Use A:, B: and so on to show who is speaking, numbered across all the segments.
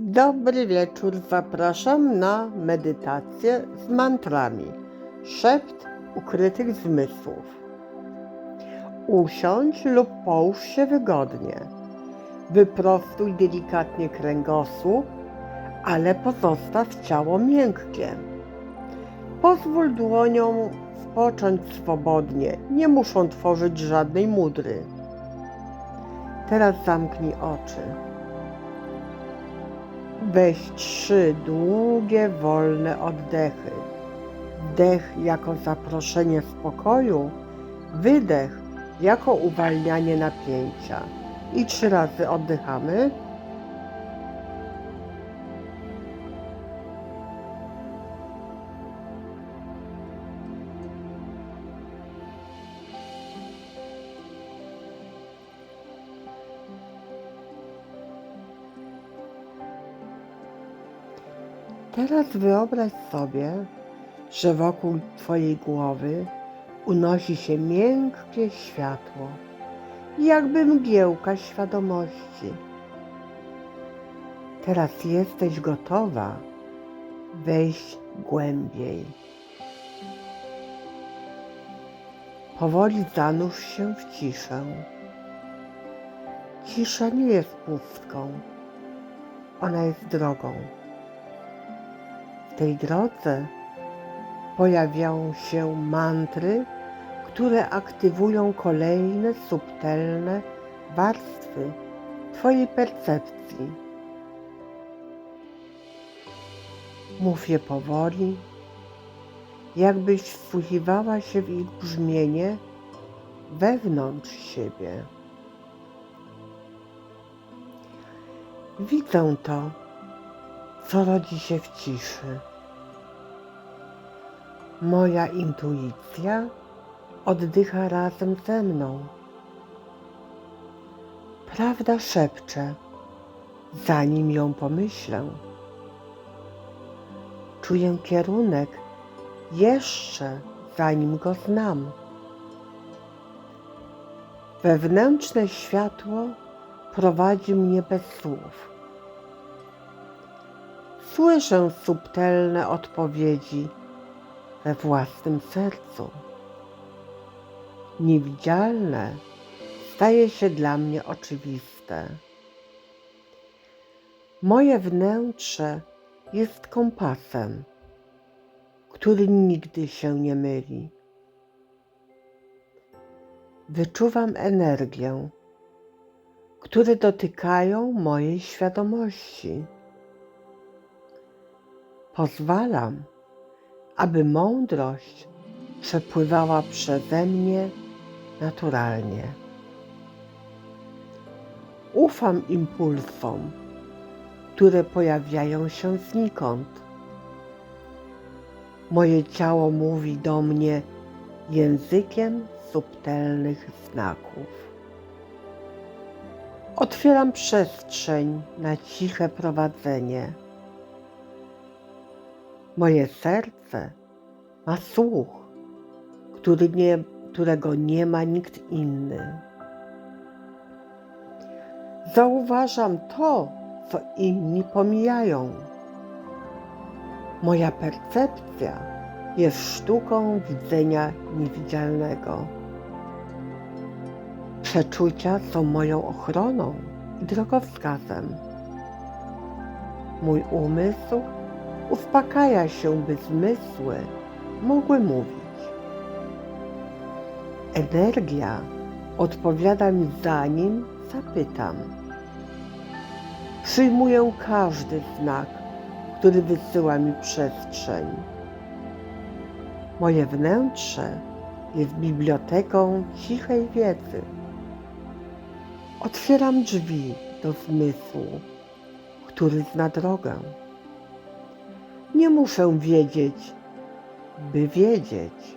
A: Dobry wieczór, zapraszam na medytację z mantrami. Szept ukrytych zmysłów. Usiądź lub połóż się wygodnie. Wyprostuj delikatnie kręgosłup, ale pozostaw ciało miękkie. Pozwól dłoniom spocząć swobodnie, nie muszą tworzyć żadnej mudry. Teraz zamknij oczy. Weź trzy długie, wolne oddechy. Wdech jako zaproszenie spokoju, wydech jako uwalnianie napięcia. I trzy razy oddychamy. Teraz wyobraź sobie, że wokół Twojej głowy unosi się miękkie światło, jakby mgiełka świadomości. Teraz jesteś gotowa wejść głębiej. Powoli zanurz się w ciszę. Cisza nie jest pustką, ona jest drogą. Tej drodze pojawiają się mantry, które aktywują kolejne subtelne warstwy Twojej percepcji. Mów je powoli, jakbyś wsłuchiwała się w ich brzmienie wewnątrz siebie. Widzę to, co rodzi się w ciszy. Moja intuicja oddycha razem ze mną. Prawda szepcze, zanim ją pomyślę. Czuję kierunek jeszcze zanim go znam. Wewnętrzne światło prowadzi mnie bez słów. Słyszę subtelne odpowiedzi we własnym sercu. Niewidzialne staje się dla mnie oczywiste. Moje wnętrze jest kompasem, który nigdy się nie myli. Wyczuwam energię, które dotykają mojej świadomości. Pozwalam, aby mądrość przepływała przeze mnie naturalnie. Ufam impulsom, które pojawiają się znikąd. Moje ciało mówi do mnie językiem subtelnych znaków. Otwieram przestrzeń na ciche prowadzenie. Moje serce ma słuch, który nie, którego nie ma nikt inny. Zauważam to, co inni pomijają. Moja percepcja jest sztuką widzenia niewidzialnego. Przeczucia są moją ochroną i drogowskazem. Mój umysł uspokaja się, by zmysły mogły mówić. Energia odpowiada mi zanim zapytam. Przyjmuję każdy znak, który wysyła mi przestrzeń. Moje wnętrze jest biblioteką cichej wiedzy. Otwieram drzwi do zmysłu, który zna drogę. Nie muszę wiedzieć, by wiedzieć.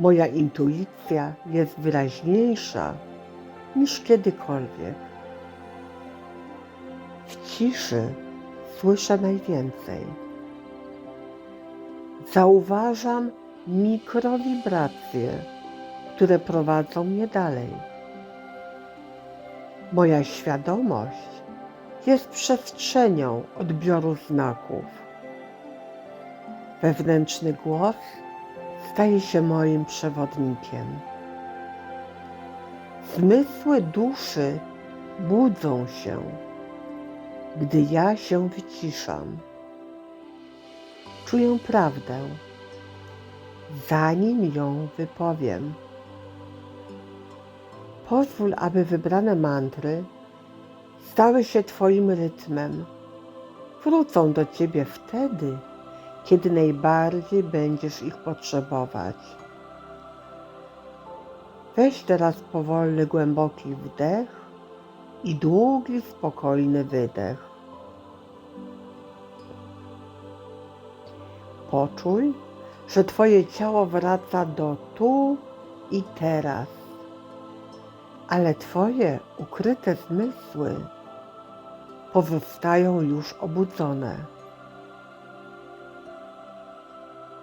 A: Moja intuicja jest wyraźniejsza niż kiedykolwiek. W ciszy słyszę najwięcej. Zauważam mikrowibracje, które prowadzą mnie dalej. Moja świadomość jest przestrzenią odbioru znaków. Wewnętrzny głos staje się moim przewodnikiem. Zmysły duszy budzą się, gdy ja się wyciszam. Czuję prawdę, zanim ją wypowiem. Pozwól, aby wybrane mantry stały się Twoim rytmem. Wrócą do Ciebie wtedy, kiedy najbardziej będziesz ich potrzebować. Weź teraz powolny, głęboki wdech i długi, spokojny wydech. Poczuj, że Twoje ciało wraca do tu i teraz, ale Twoje ukryte zmysły pozostają już obudzone.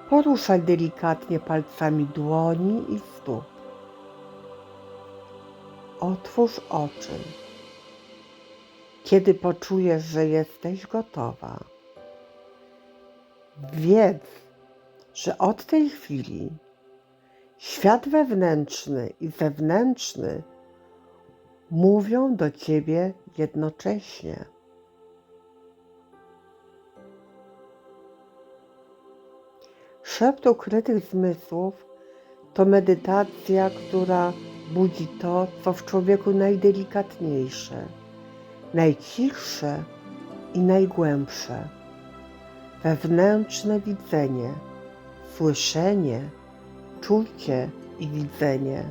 A: Poruszaj delikatnie palcami dłoni i stóp. Otwórz oczy. Kiedy poczujesz, że jesteś gotowa, wiedz, że od tej chwili świat wewnętrzny i zewnętrzny mówią do ciebie jednocześnie. Szept ukrytych zmysłów to medytacja, która budzi to, co w człowieku najdelikatniejsze, najcichsze i najgłębsze. Wewnętrzne widzenie, słyszenie, czucie i widzenie.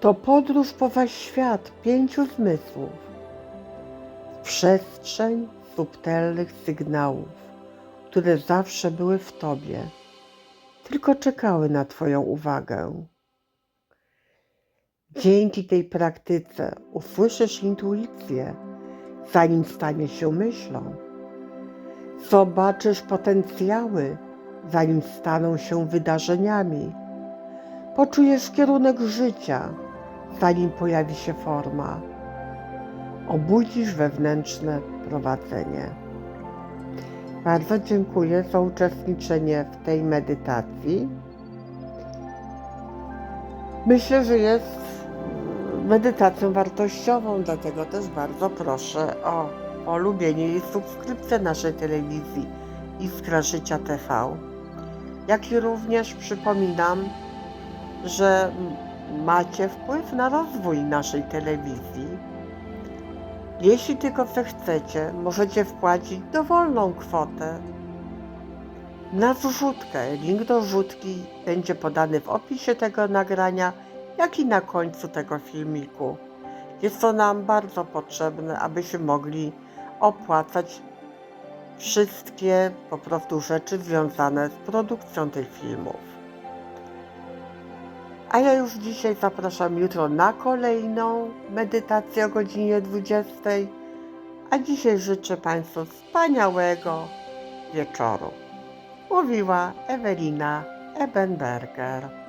A: To podróż poza świat pięciu zmysłów, w przestrzeń subtelnych sygnałów, które zawsze były w Tobie, tylko czekały na Twoją uwagę. Dzięki tej praktyce usłyszysz intuicję, zanim stanie się myślą. Zobaczysz potencjały, zanim staną się wydarzeniami. Poczujesz kierunek życia, zanim pojawi się forma. Obudzisz wewnętrzne prowadzenie. Bardzo dziękuję za uczestniczenie w tej medytacji. Myślę, że jest medytacją wartościową, dlatego też bardzo proszę o polubienie i subskrypcję naszej telewizji Iskra Życia TV. Jak i również przypominam, że macie wpływ na rozwój naszej telewizji. Jeśli tylko zechcecie, możecie wpłacić dowolną kwotę na zrzutkę. Link do zrzutki będzie podany w opisie tego nagrania, jak i na końcu tego filmiku. Jest to nam bardzo potrzebne, abyśmy mogli opłacać wszystkie po prostu rzeczy związane z produkcją tych filmów. A ja już dzisiaj zapraszam jutro na kolejną medytację o godzinie 20. A dzisiaj życzę Państwu wspaniałego wieczoru. Mówiła Ewelina Ebenberger.